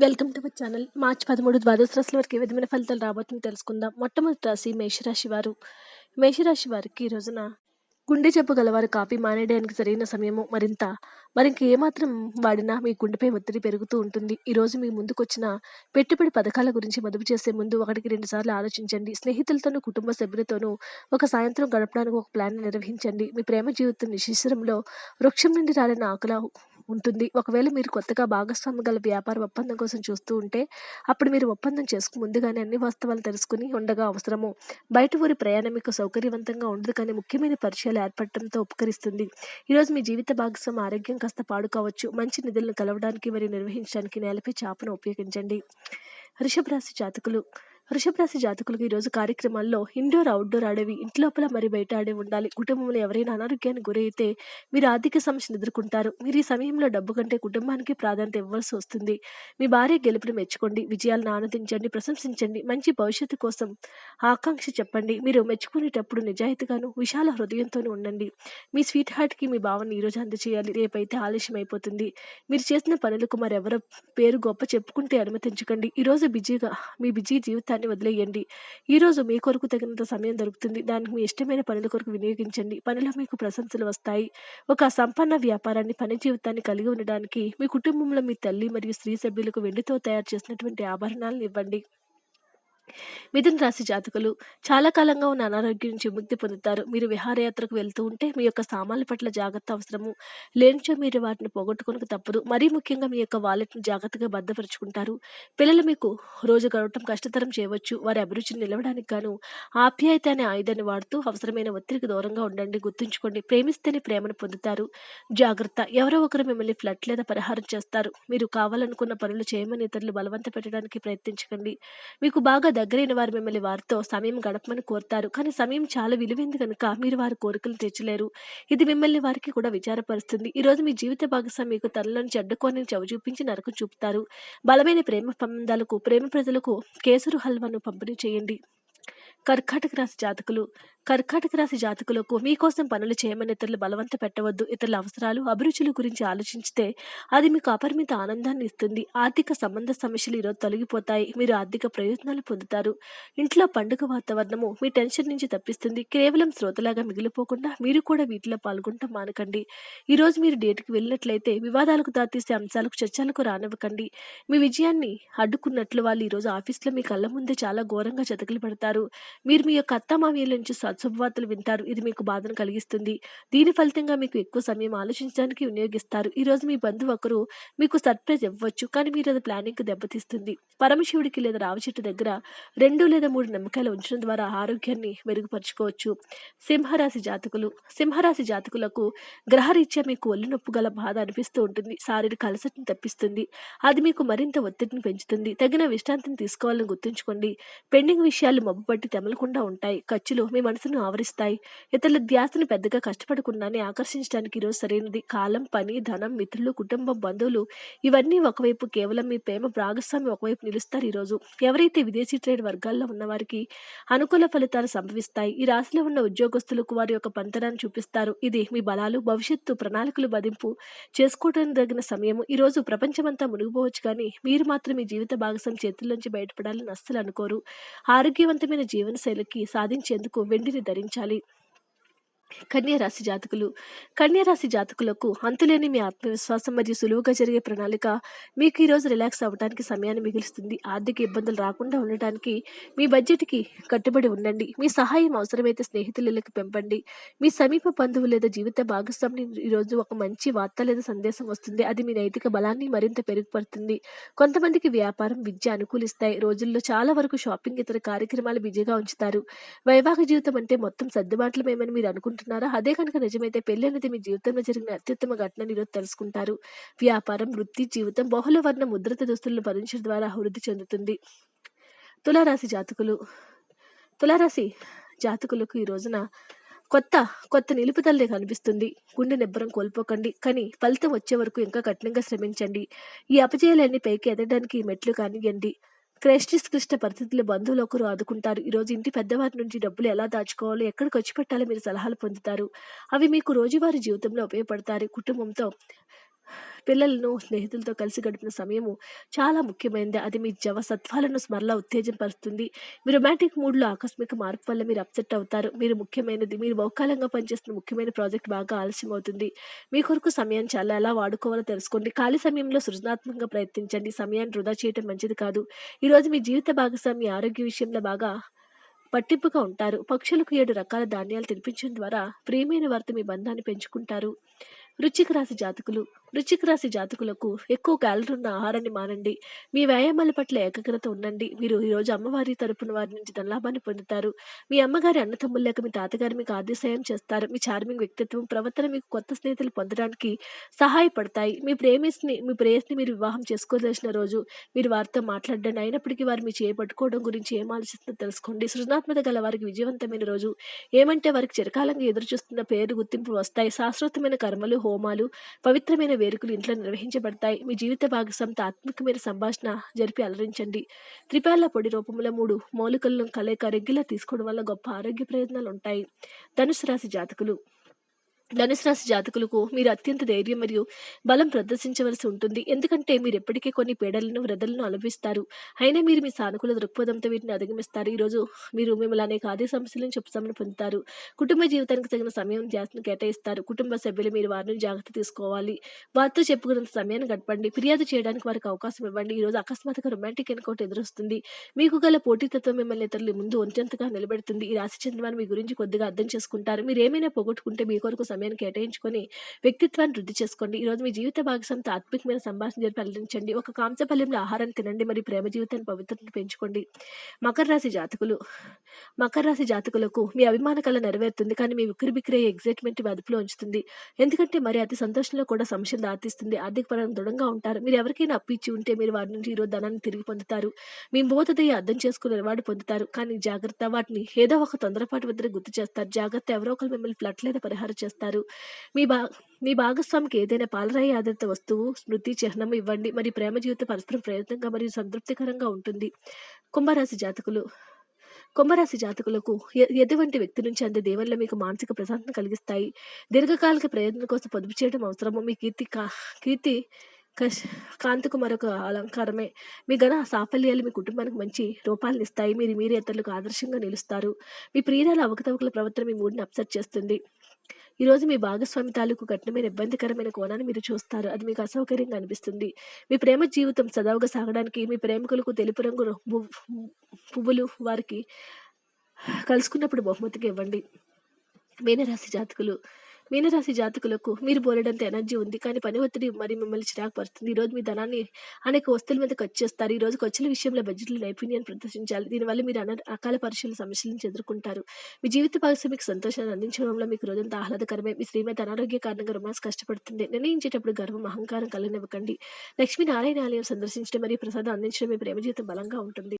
Welcome to my channel. మార్చి పదమూడు ద్వాదశ రాశుల వరకు ఏ విధమైన ఫలితాలు రాబోతుందో తెలుసుకుందాం. మొట్టమొదటి రాశి మేషరాశి వారు. మేషరాశి వారికి ఈ రోజున గుండె జబ్బు గలవారు కాఫీ మానేయడానికి సరైన సమయము మరింత మరింక ఏమాత్రం వాడినా మీ గుండెపై ఒత్తిడి పెరుగుతూ ఉంటుంది. ఈరోజు మీ ముందుకొచ్చిన పెట్టుబడి పథకాల గురించి మదుపు చేసే ముందు ఒకటికి రెండు సార్లు ఆలోచించండి. స్నేహితులతోనూ కుటుంబ సభ్యులతోనూ ఒక సాయంత్రం గడపడానికి ఒక ప్లాన్ నిర్వహించండి. మీ ప్రేమ జీవితం నిశిశరంలో వృక్షం నుండి రాలిన ఆకుల ఉంటుంది. ఒకవేళ మీరు కొత్తగా భాగస్వామి గల వ్యాపార ఒప్పందం కోసం చూస్తూ ఉంటే అప్పుడు మీరు ఒప్పందం చేసుకు ముందుగానే అన్ని వాస్తవాలు తెలుసుకుని ఉండగా అవసరము. బయట ఊరి ప్రయాణం మీకు సౌకర్యవంతంగా ఉండదు కానీ ముఖ్యమైన పరిచయాలు ఏర్పడటంతో ఉపకరిస్తుంది. ఈరోజు మీ జీవిత భాగస్వామి ఆరోగ్యం కాస్త పాడుకోవచ్చు మంచి నిధులను కలవడానికి మరియు నిర్వహించడానికి నేలపై చాపను ఉపయోగించండి. వృషభ రాశి జాతకులు వృషభ రాశి జాతకులకు ఈరోజు కార్యక్రమాల్లో ఇండోర్ అవుట్డోర్ ఆడేవి ఇంటి లోపల మరి బయట ఆడే ఉండాలి. కుటుంబంలో ఎవరైనా అనారోగ్యానికి గురైతే మీరు ఆర్థిక సమస్యను ఎదుర్కొంటారు. మీరు ఈ సమయంలో డబ్బు కంటే కుటుంబానికి ప్రాధాన్యత ఇవ్వాల్సి వస్తుంది. మీ భార్య గెలుపుని మెచ్చుకోండి. విజయాలను ఆనందించండి. ప్రశంసించండి. మంచి భవిష్యత్తు కోసం ఆకాంక్ష చెప్పండి. మీరు మెచ్చుకునేటప్పుడు నిజాయితీగాను విశాల హృదయంతోనూ ఉండండి. మీ స్వీట్ హార్ట్కి మీ భావన ఈరోజు అందజేయాలి రేపైతే ఆలస్యం అయిపోతుంది. మీరు చేసిన పనులకు మరెవరో పేరు గొప్ప చెప్పుకుంటే అనుమతించకండి. ఈరోజు బిజీగా మీ బిజీ జీవితాన్ని వదిలేయండి. ఈరోజు మీ కొరకు తగినంత సమయం దొరుకుతుంది. దానికి మీ ఇష్టమైన పనుల కొరకు వినియోగించండి. పనిలో మీకు ప్రశంసలు వస్తాయి. ఒక సంపన్న వ్యాపారాన్ని పని జీవితాన్ని కలిగి ఉండడానికి మీ కుటుంబంలో మీ తల్లి మరియు స్త్రీ సభ్యులకు వెండితో తయారు చేసినటువంటి ఆభరణాలను ఇవ్వండి. మిథున రాశి జాతకులు చాలా కాలంగా ఉన్న అనారోగ్యం నుంచి ముక్తి పొందుతారు. మీరు విహారయాత్రకు వెళ్తూ ఉంటే మీ యొక్క సామాన్ల పట్ల జాగ్రత్త అవసరము. లేనిచో మీరు వాటిని పోగొట్టుకునక తప్పదు. మరీ ముఖ్యంగా మీ యొక్క వాలెట్ను జాగ్రత్తగా భద్రపరుచుకుంటారు. పిల్లలు మీకు రోజు గడవటం కష్టతరం చేయవచ్చు. వారి అభిరుచిని నిలవడానికి గాను ఆప్యాయత అనే ఆయుధాన్ని వాడుతూ అవసరమైన ఒత్తిడికి దూరంగా ఉండండి గుర్తుంచుకోండి. ప్రేమిస్తేనే ప్రేమను పొందుతారు. జాగ్రత్త. ఎవరో ఒకరు మిమ్మల్ని ఫ్లట్ లేదా పరిహారం చేస్తారు. మీరు కావాలనుకున్న పనులు చేయమని ఇతరులు బలవంత పెట్టడానికి ప్రయత్నించకండి. మీకు బాగా దగ్గరైన వారు మిమ్మల్ని వారితో సమయం గడపమని కోరుతారు. కానీ సమయం చాలా విలువైంది కనుక మీరు వారి కోరికలు తెచ్చలేరు ఇది మిమ్మల్ని వారికి కూడా విచారపరుస్తుంది. ఈ రోజు మీ జీవిత భాగస్వామి మీకు తనలోని చెడ్డకోని చవి చూపించి నరకం చూపుతారు. బలమైన ప్రేమ సంబంధాలకు ప్రేమ ప్రజలకు కేసరు హల్వాను పంపిణీ చేయండి. కర్కాటక రాశి జాతకులు కర్కాటక రాశి జాతకులకు మీకోసం పనులు చేయమని ఇతరులు బలవంత పెట్టవద్దు. ఇతరుల అవసరాలు అభిరుచుల గురించి ఆలోచించితే అది మీకు అపరిమిత ఆనందాన్ని ఇస్తుంది. ఆర్థిక సంబంధ సమస్యలు ఈరోజు తొలగిపోతాయి. మీరు ఆర్థిక ప్రయోజనాలు పొందుతారు. ఇంట్లో పండుగ వాతావరణము మీ టెన్షన్ నుంచి తప్పిస్తుంది. కేవలం శ్రోతలాగా మిగిలిపోకుండా మీరు కూడా వీటిలో పాల్గొనటం మానకండి. ఈరోజు మీరు డేట్కి వెళ్ళినట్లయితే వివాదాలకు దారితీసే అంశాలకు చర్చలకు రానివ్వకండి. మీ విజయాన్ని అడ్డుకున్నట్లు వాళ్ళు ఈరోజు ఆఫీస్లో మీ కళ్ళ ముందే చాలా ఘోరంగా చతికిలు పెడతారు మీరు మీ యొక్క అత్తమామయ్యల నుంచి శుభవార్తలు వింటారు. ఇది మీకు బాధను కలిగిస్తుంది. దీని ఫలితంగా మీకు ఎక్కువ సమయం ఆలోచించడానికి వినియోగిస్తారు. ఈ రోజు మీ బంధువు ఒకరు మీకు సర్ప్రైజ్ ఇవ్వచ్చు. కానీ మీరు అది ప్లానింగ్ దెబ్బతీస్తుంది. పరమశివుడికి లేదా రావి చెట్టు దగ్గర రెండు లేదా మూడు నిమ్మకాయలు ఉంచడం ద్వారా ఆరోగ్యాన్ని మెరుగుపరుచుకోవచ్చు. సింహరాశి జాతకులు సింహరాశి జాతకులకు గ్రహరీత్యా మీకు ఒళ్ళు నొప్పు గల బాధ అనిపిస్తూ ఉంటుంది. శారీరక అలసటను తప్పిస్తుంది. అది మీకు మరింత ఒత్తిడిని పెంచుతుంది. తగిన విశ్రాంతిని తీసుకోవాలని గుర్తుంచుకోండి. పెండింగ్ విషయాలు మబ్బు పట్టి తెమలకుండా ఉంటాయి. ఖర్చులు మీ మనసును ఆవరిస్తాయి. ఇతరుల ధ్యాసను పెద్దగా కష్టపడకుండానే ఆకర్షించడానికి ఈరోజు సరైనది. కాలం పని ధనం మిత్రులు కుటుంబం బంధువులు ఇవన్నీ ఒకవైపు కేవలం మీ ప్రేమ భాగస్వామి ఒకవైపు నిలుస్తారు ఈరోజు. ఎవరైతే విదేశీ ట్రేడ్ వర్గాల్లో ఉన్నవారికి అనుకూల ఫలితాలు సంభవిస్తాయి. ఈ రాశిలో ఉన్న ఉద్యోగస్తులకు వారి యొక్క పంతనాన్ని చూపిస్తారు. ఇది మీ బలాలు భవిష్యత్తు ప్రణాళికలు బదింపు చేసుకోవడం తగిన సమయము. ఈరోజు ప్రపంచమంతా మునిగిపోవచ్చు కానీ మీరు మాత్రం మీ జీవిత భాగస్వామి చేతుల్లోంచి బయటపడాలని అస్సలు అనుకోరు. ఆరోగ్యవంతమైన జీవనశైలికి సాధించేందుకు వెండిని ధరించాలి. కన్యరాశి జాతకులు. కన్యరాశి జాతకులకు అంతులేని మీ ఆత్మవిశ్వాసం మరియు సులువుగా జరిగే ప్రణాళిక మీకు ఈరోజు రిలాక్స్ అవ్వడానికి సమయాన్ని మిగులుస్తుంది. ఆర్థిక ఇబ్బందులు రాకుండా ఉండటానికి మీ బడ్జెట్కి కట్టుబడి ఉండండి. మీ సహాయం అవసరమైతే స్నేహితులకు పెంపండి. మీ సమీప బంధువు లేదా జీవిత భాగస్వామిని ఈరోజు ఒక మంచి వార్త లేదా సందేశం వస్తుంది. అది మీ నైతిక బలాన్ని మరింత పెరుగుపడుతుంది కొంతమందికి వ్యాపారం విద్య అనుకూలిస్తాయి. రోజుల్లో చాలా వరకు షాపింగ్ ఇతర కార్యక్రమాలు బిజీగా ఉంచుతారు. వైవాహిక జీవితం అంటే మొత్తం సర్దుబాట్లమేమని మీరు అనుకుంటున్నారా? అదే కనుక నిజమైతే పెళ్ళి అనేది మీ జీవితంలో జరిగిన అత్యుత్తమ ఘటనని ఈరోజు తెలుసుకుంటారు. వ్యాపారం వృత్తి జీవితం బహుళ వర్ణ ముద్రిత దుస్తులను భరించడం ద్వారా అభివృద్ధి చెందుతుంది. తులారాశి జాతకులు తులారాశి జాతకులకు ఈ రోజున కొత్త కొత్త నిలుపుదలే కనిపిస్తుంది. గుండె నిబ్బరం కోల్పోకండి. కానీ ఫలితం వచ్చే వరకు ఇంకా కఠినంగా శ్రమించండి. ఈ అపజయాలన్నీ పైకి ఎదగడానికి మెట్లు కానియండి. క్లిష్ట పరిస్థితుల్లో బంధువులు ఒకరు ఆదుకుంటారు. ఈరోజు ఇంటి పెద్దవారి నుంచి డబ్బులు ఎలా దాచుకోవాలో ఎక్కడ ఖర్చు పెట్టాలో మీరు సలహాలు పొందుతారు. అవి మీకు రోజువారీ జీవితంలో ఉపయోగపడతారు కుటుంబంతో పిల్లలను, స్నేహితులతో కలిసి గడిపిన సమయము చాలా ముఖ్యమైనది. అది మీ జవసత్వాలను స్మరణ ఉత్తేజపరుస్తుంది. మీ రొమాంటిక్ మూడ్‌లో ఆకస్మిక మార్పు వల్ల మీరు అప్‌సెట్ అవుతారు. మీరు ముఖ్యమైనది మీరు బహుకాలంగా పనిచేస్తున్న ముఖ్యమైన ప్రాజెక్ట్ బాగా ఆలస్యం అవుతుంది. మీ కొరకు సమయాన్ని చాలా ఎలా వాడుకోవాలో తెలుసుకోండి. ఖాళీ సమయంలో సృజనాత్మకంగా ప్రయత్నించండి. సమయాన్ని వృధా చేయటం మంచిది కాదు. ఈరోజు మీ జీవిత భాగస్వామి ఆరోగ్య విషయంలో బాగా పట్టింపుగా ఉంటారు. పక్షులకు ఏడు రకాల ధాన్యాలు తినిపించడం ద్వారా ప్రియమైన వారితో మీ బంధాన్ని పెంచుకుంటారు. వృశ్చిక రాశి జాతకులు వృశ్చిక రాశి జాతకులకు ఎక్కువ క్యాలరీ ఉన్న ఆహారాన్ని మానండి. మీ వ్యాయామాల పట్ల ఏకాగ్రత ఉండండి. మీరు ఈరోజు అమ్మవారి తరపున వారి నుంచి ధనలాభాన్ని పొందుతారు. మీ అమ్మగారి అన్నతమ్ములు లేక మీ తాతగారు మీకు ఆదిశయం సాయం చేస్తారు. మీ చార్మింగ్ వ్యక్తిత్వం, ప్రవర్తన మీకు కొత్త స్నేహితులు పొందడానికి సహాయపడతాయి. మీ ప్రేమిస్ని మీ ప్రేయస్‌ని మీరు వివాహం చేసుకోదలసిన రోజు. మీరు వారితో మాట్లాడండి. అయినప్పటికీ వారు మీ చేపట్టుకోవడం గురించి ఏం ఆలోచిస్తుందో తెలుసుకోండి. సృజనాత్మక గల వారికి విజయవంతమైన రోజు. ఏమంటే వారికి చిరకాలంగా ఎదురుచూస్తున్న పేరు, గుర్తింపు వస్తాయి. శాశ్వతమైన కర్మలు, హోమాలు, పవిత్రమైన వేడుకలు ఇంట్లో నిర్వహించబడతాయి. మీ జీవిత భాగస్వామితో ఆత్మికమైన సంభాషణ జరిపి అలరించండి. త్రిపేళ్ళ పొడి రూపంలో మూడు మూలికలను కలయిక రెగ్యులర్ తీసుకోవడం వల్ల గొప్ప ఆరోగ్య ప్రయోజనాలు ఉంటాయి ధనుసు రాశి జాతకులు ధనుసు రాశి జాతకులకు మీరు అత్యంత ధైర్యం మరియు బలం ప్రదర్శించవలసి ఉంటుంది. ఎందుకంటే మీరు ఎప్పటికీ కొన్ని పీడలను, వ్రదలను అనుభవిస్తారు. అయినా మీరు మీ సానుకూల దృక్పథంతో వీటిని అధిగమిస్తారు. ఈరోజు మీరు మిమ్మల్ని అనేక ఆర్థిక సమస్యల నుంచి ఉపశమనం పొందుతారు. కుటుంబ జీవితానికి తగిన సమయం, ధ్యాసను కేటాయిస్తారు. కుటుంబ సభ్యులు మీరు వారిని జాగ్రత్త తీసుకోవాలి. వారితో చెప్పుకున్నంత సమయాన్ని గడపండి. ఫిర్యాదు చేయడానికి వారికి అవకాశం ఇవ్వండి. ఈరోజు అకస్మాత్తుగా రొమాంటిక్ ఎన్‌కౌంటర్ ఎదురొస్తుంది. మీకు గల పోటీతత్వం మిమ్మల్ని ఇతరుల ముందు ఒంటెంతగా నిలబెడుతుంది. ఈ రాశి చెందినవారు మీ గురించి కొద్దిగా అర్థం చేసుకుంటారు. మీరేమైనా పోగొట్టుకుంటే మీ కొరకు సమయాన్ని కేటాయించుకొని వ్యక్తిత్వాన్ని వృద్ధి చేసుకోండి. ఈరోజు మీ జీవిత భాగస్వామితో ఆత్మికమైన సంభాషణ జరిపి అలరించండి. ఒక కాంస్యపళ్ళెంలో ఆహారం తినండి మరియు ప్రేమ జీవితాన్ని పవిత్రతను పెంచుకోండి. మకర రాశి జాతకులు మకర రాశి జాతకులకు మీ అభిమాన కళ నెరవేరుతుంది. కానీ మీ ఉక్కిరిబిక్కిరి అయ్యే ఎగ్జైట్మెంట్ మీ అదుపులో ఉంచుతుంది. ఎందుకంటే మరి అతి సంతోషంలో కూడా సమస్యలు దారితీస్తుంది. ఆర్థికపరంగా దృఢంగా ఉంటారు. మీరు ఎవరికైనా అప్పు ఇచ్చి ఉంటే మీరు వారి నుంచి ఈరోజు ధనాన్ని తిరిగి పొందుతారు. మీ బోధదయ అర్థం చేసుకుని రివార్డ్ పొందుతారు. కానీ జాగ్రత్త వాటిని ఏదో ఒక తొందరపాటు వద్ద గుర్తు చేస్తారు. జాగ్రత్త ఎవరో ఒకరు మిమ్మల్ని ఫ్లట్ లేదా పరిహారం చేస్తారు. మీ భా మీ భాగస్వామికి ఏదైనా పాలరాయి ఆధారిత వస్తువు, స్మృతి చిహ్నం ఇవ్వండి. మరి ప్రేమ జీవితం పరస్పరం ప్రయత్నంగా మరియు సంతృప్తికరంగా ఉంటుంది. కుంభరాశి జాతకులు కుంభరాశి జాతకులకు ఎటువంటి వ్యక్తి నుంచి అందే దీవెనలు మీకు మానసిక ప్రశాంతతను కలిగిస్తాయి. దీర్ఘకాలిక ప్రయోజనం కోసం పొదుపు చేయడం అవసరము. మీ కీర్తి కా కీర్తి కష్ కాంతికు మరొక అలంకారమే. మీ ఘన సాఫల్యాలు మీ కుటుంబానికి మంచి రూపాలనిస్తాయి. మీరు మీరే ఇతరులకు ఆదర్శంగా నిలుస్తారు. మీ ప్రియురాల అవకతవకల ప్రవర్తన మీ మూడిని అప్‌సెట్ చేస్తుంది. ఈరోజు మీ భాగస్వామి తాలూకు కఠినమైన, ఇబ్బందికరమైన కోణాన్ని మీరు చూస్తారు. అది మీకు అసౌకర్యంగా అనిపిస్తుంది. మీ ప్రేమ జీవితం సజావుగా సాగడానికి మీ ప్రేమికులకు తెలుపు రంగు పువ్వులు వారికి కలుసుకున్నప్పుడు బహుమతికి ఇవ్వండి. మీనరాశి జాతకులు మీనరాశి జాతకులకు మీరు బోలెడంత ఎనర్జీ ఉంది. కానీ పని ఒత్తిడి మరి మిమ్మల్ని చిరాకుపరుస్తుంది ఈరోజు మీ ధనాన్ని అనేక వస్తువుల మీద ఖర్చు చేస్తారు. ఈరోజు ఖర్చుల విషయంలో బడ్జెట్‌లో నైపుణ్యాన్ని ప్రదర్శించాలి. దీనివల్ల మీరు అన అకాల పరిశీలన సమస్యలను ఎదుర్కొంటారు. మీ జీవిత భాగస్వామికి సంతోషాన్ని అందించడంలో మీకు రోజంతా ఆహ్లాదకరమే. మీ శ్రీమతి అనారోగ్య కారణంగా రొమాన్స్ కష్టపడుతుంది. నిర్ణయించేటప్పుడు గర్వం, అహంకారం కలగనివ్వకండి. లక్ష్మీనారాయణ ఆలయం సందర్శించడం మరియు ప్రసాదం అందించడం మీ ప్రేమ జీవితం బలంగా ఉంటుంది.